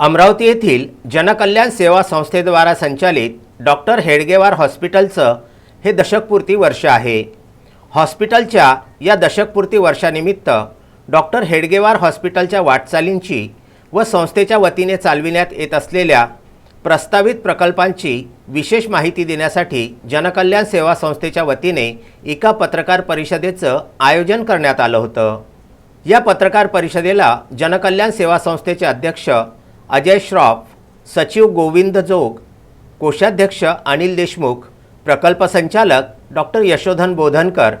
अमरावती येथील जनकल्याण सेवा संस्थेद्वारा संचालित डॉक्टर हेडगेवार हॉस्पिटलचं हे दशकपूर्ती वर्ष आहे. हॉस्पिटलच्या या दशकपूर्ती वर्षानिमित्त डॉक्टर हेडगेवार हॉस्पिटलच्या वाटचालींची व संस्थेच्या वतीने चालविण्यात येत असलेल्या प्रस्तावित प्रकल्पांची विशेष माहिती देण्यासाठी जनकल्याण सेवा संस्थेच्या वतीने एका पत्रकार परिषदेचं आयोजन करण्यात आलं होतं. या पत्रकार परिषदेला जनकल्याण सेवा संस्थेचे अध्यक्ष अजय श्रॉफ सचिव गोविंद जोग कोषाध्यक्ष अनिल देशमुख प्रकल्प संचालक डॉक्टर यशोधन बोधनकर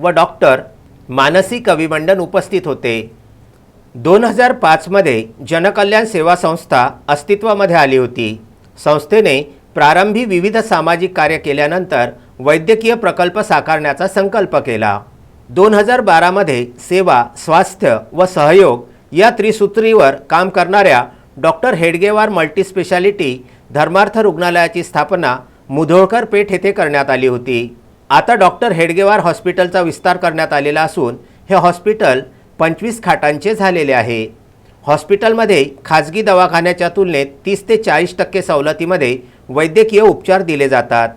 व डॉक्टर मानसी कविमंडन उपस्थित होते. दोन हजार पाचमध्ये जनकल्याण सेवा संस्था अस्तित्वामध्ये आली होती. संस्थेने प्रारंभी विविध सामाजिक कार्य केल्यानंतर वैद्यकीय प्रकल्प साकारण्याचा संकल्प केला. दोन हजार बारामध्ये सेवा स्वास्थ्य व सहयोग या त्रिसूत्रीवर काम करणाऱ्या डॉक्टर हेडगेवार मल्टीस्पेशालिटी धर्मार्थ रुग्णालयाची स्थापना मुधोळकर पेठ येथे करण्यात आली होती. आता डॉक्टर हेडगेवार हॉस्पिटलचा विस्तार करण्यात आलेला असून हे हॉस्पिटल पंचवीस खाटांचे झालेले आहे. हॉस्पिटलमध्ये खाजगी दवाखान्याच्या तुलनेत तीस ते चाळीस टक्के सवलतीमध्ये वैद्यकीय उपचार दिले जातात.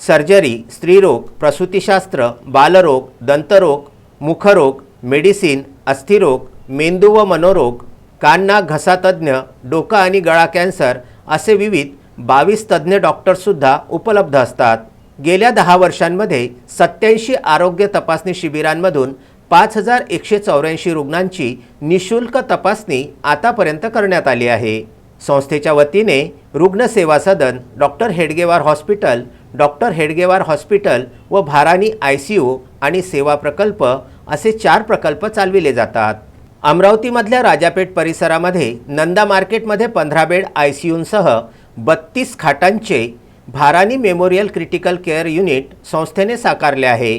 सर्जरी स्त्रीरोग प्रसूतीशास्त्र बालरोग दंतरोग मुखरोग मेडिसिन अस्थिरोग मेंदू व मनोरोग कान नाक घसा तज्ज्ञ डोका आणि गळा कॅन्सर असे विविध बावीस तज्ज्ञ डॉक्टर्ससुद्धा उपलब्ध असतात. गेल्या दहा वर्षांमध्ये सत्याऐंशी आरोग्य तपासणी शिबिरांमधून पाच हजार एकशे चौऱ्याऐंशी रुग्णांची निशुल्क तपासणी आतापर्यंत करण्यात आली आहे. संस्थेच्या वतीने रुग्णसेवा सदन doctor Hedgewar hospital doctor Hedgewar hospital व भारानी आय सी यू आणि सेवा प्रकल्प असे चार प्रकल्प चालविले जातात. अमरावतीमधल्या राजापेठ परिसरामध्ये नंदा मार्केटमध्ये पंधरा बेड आय सी यूंसह बत्तीस खाटांचे Bharani memorial critical care unit संस्थेने साकारले आहे.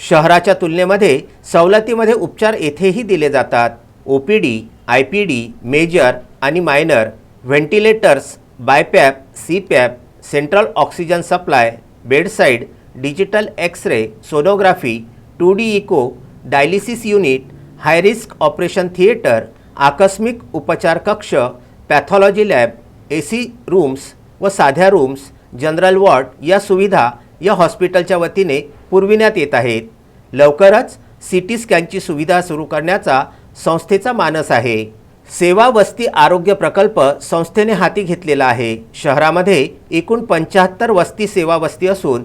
शहराच्या तुलनेमध्ये सवलतीमध्ये उपचार येथेही दिले जातात. O P D I P D major आणि minor ventilators BiPAP C PAP central oxygen supply bedside digital X ray sonography two D echo dialysis unit high risk operation theatre आकस्मिक उपचार कक्ष pathology lab A C rooms व साध्या rooms general ward या सुविधा या हॉस्पिटलच्या वतीने पुरविण्यात येत आहेत. लवकरच सी टी स्कॅनची सुविधा सुरू करण्याचा संस्थेचा मानस आहे. सेवा वस्ती आरोग्य प्रकल्प संस्थेने हाती घेतलेला आहे. शहरामध्ये एकूण पंच्याहत्तर वस्ती सेवा वस्ती असून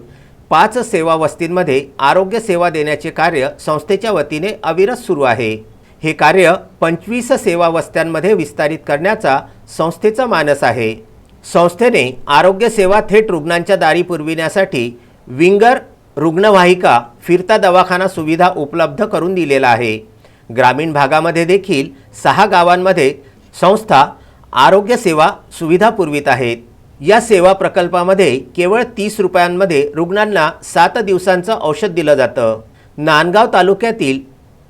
पाच सेवा वस्तींमध्ये आरोग्य सेवा देण्याचे कार्य संस्थेच्या वतीने अविरत सुरू आहे. हे कार्य पंचवीस सेवा वस्त्यांमध्ये विस्तारित करण्याचा संस्थेचा मानस आहे. संस्थेने आरोग्य सेवा थेट रुग्णांच्या दारी पुरविण्यासाठी विंगर रुग्णवाहिका फिरता दवाखाना सुविधा उपलब्ध करून दिलेला आहे. ग्रामीण भागामध्ये देखील सहा गावांमध्ये संस्था आरोग्य सेवा सुविधा पुरवित आहेत. या सेवा प्रकल्पामध्ये केवळ तीस रुपयांमध्ये रुग्णांना सात दिवसांचं औषध दिलं जातं. नांदगाव तालुक्यातील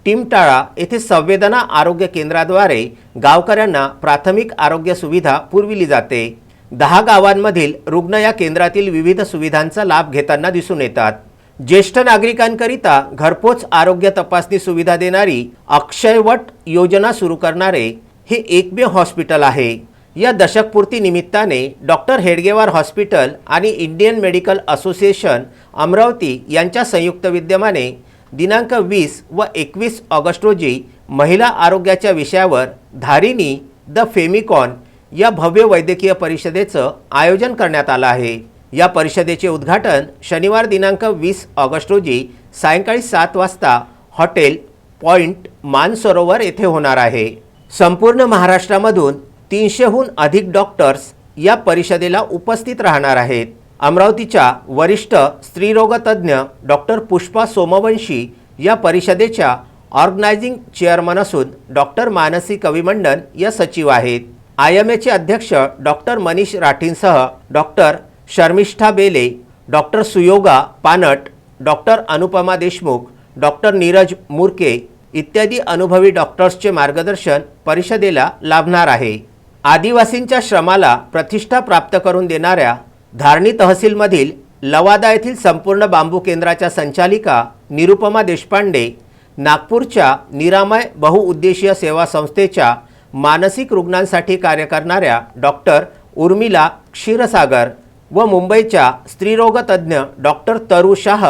टिमटाळा येथे संवेदना आरोग्य केंद्राद्वारे गावकऱ्यांना प्राथमिक आरोग्य सुविधा पुरविली जाते. दहा गावांमधील रुग्ण या केंद्रातील विविध सुविधांचा लाभ घेताना दिसून येतात. ज्येष्ठ नागरिकांकरिता घरपोच आरोग्य तपासणी सुविधा देणारी अक्षयवट योजना सुरू करणारे हे एकमेव हॉस्पिटल आहे. या दशकपूर्ती निमित्ताने डॉक्टर हेडगेवार हॉस्पिटल आणि इंडियन मेडिकल असोसिएशन अमरावती यांच्या संयुक्त विद्यमाने दिनांक वीस व एकवीस ऑगस्ट रोजी महिला आरोग्याच्या विषयावर धारिणी द फेमिकॉन या भव्य वैद्यकीय परिषदेचं आयोजन करण्यात आलं आहे. या परिषदेचे उद्घाटन शनिवार दिनांक वीस ऑगस्ट रोजी सायंकाळी सात वाजता हॉटेल पॉइंट मानसरोवर येथे होणार आहे. संपूर्ण महाराष्ट्रामधून तीनशेहून अधिक डॉक्टर्स या परिषदेला उपस्थित राहणार आहेत. अमरावतीच्या वरिष्ठ स्त्रीरोगतज्ञ डॉक्टर पुष्पा सोमवंशी या परिषदेच्या ऑर्गनायझिंग चेअरमन असून डॉक्टर मानसी कविमंडन या सचिव आहेत. आय एम एचे अध्यक्ष doctor Manish राठींसह doctor Sharmishtha Bele doctor Suyoga Panat doctor Anupama Deshmukh doctor Neeraj Murke इत्यादी अनुभवी डॉक्टर्सचे मार्गदर्शन परिषदेला लाभणार आहे. आदिवासींच्या श्रमाला प्रतिष्ठा प्राप्त करून देणाऱ्या धारणी तहसीलमधील लवादा येथील संपूर्ण बांबू केंद्राच्या संचालिका निरुपमा देशपांडे नागपूरच्या निरामय बहुउद्देशीय सेवा संस्थेच्या मानसिक रुग्णांसाठी कार्य करणाऱ्या डॉक्टर उर्मिला क्षीरसागर व मुंबईच्या स्त्रीरोगतज्ञ डॉक्टर तरू शाह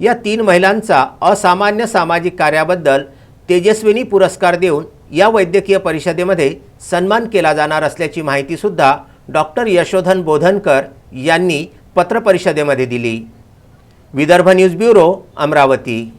या तीन महिलांचा असामान्य सामाजिक कार्याबद्दल तेजस्विनी पुरस्कार देऊन या वैद्यकीय परिषदेमध्ये सन्मान केला जाणार असल्याची माहितीसुद्धा डॉक्टर यशोधन बोधनकर यांनी पत्रपरिषदेमध्ये दिली. Vidarbha news bureau Amravati.